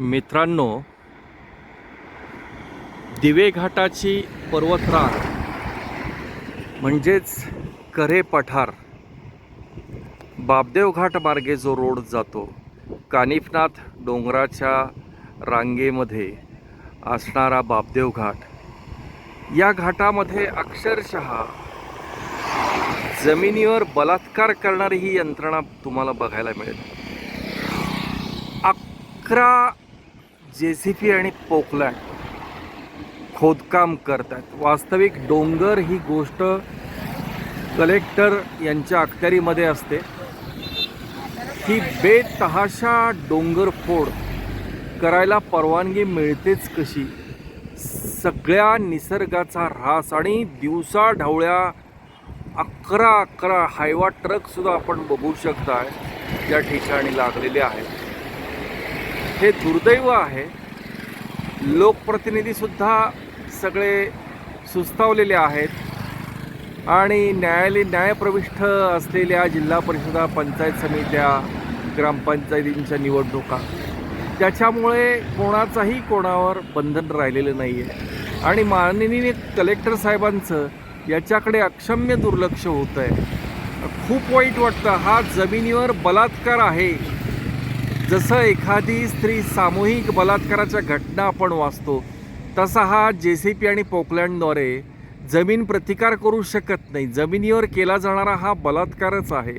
मित्रांनो दिवे घाटाची पर्वतरांग म्हणजेच करे पठार बाबदेव घाट मार्गे जो रोड जातो कानिफनाथ डोंगराच्या रांगेमध्ये असणारा बाबदेव घाट. या घाटामध्ये अक्षरशः जमिनीवर बलात्कार करणारी ही यंत्रणा तुम्हाला बघायला मिळेल. अकरा जे सी पी आणि पोकलँड खोदकाम करतात. वास्तविक डोंगर ही गोष्ट कलेक्टर यांच्या अखत्यारीमध्ये असते. ही बेतहाशा डोंगर फोड करायला परवानगी मिळतेच कशी? सगळ्या निसर्गाचा ऱ्हास आणि दिवसा ढवळ्या अकरा अकरा हायवा ट्रकसुद्धा आपण बघू शकताय. या ठिकाणी लागलेले आहेत. हे दुर्दैव आहे. लोकप्रतिनिधीसुद्धा सगळे सुस्तावलेले आहेत. आणि न्यायालय न्यायप्रविष्ठ असलेल्या जिल्हा परिषदा पंचायत समित्या ग्रामपंचायतींच्या निवडणुका त्याच्यामुळे कोणाचाही कोणावर बंधन राहिलेलं नाही आहे आणि माननीय कलेक्टर साहेबांचं याच्याकडे अक्षम्य दुर्लक्ष होतं आहे खूप वाईट वाटतं. हा जमिनीवर बलात्कार आहे. जसं एखादी स्त्री सामूहिक बलात्काराच्या घटना आपण वाचतो तसा हा जे सी पी आणि पोकलँडद्वारे जमीन प्रतिकार करू शकत नाही. जमिनीवर केला जाणारा हा बलात्कारच आहे.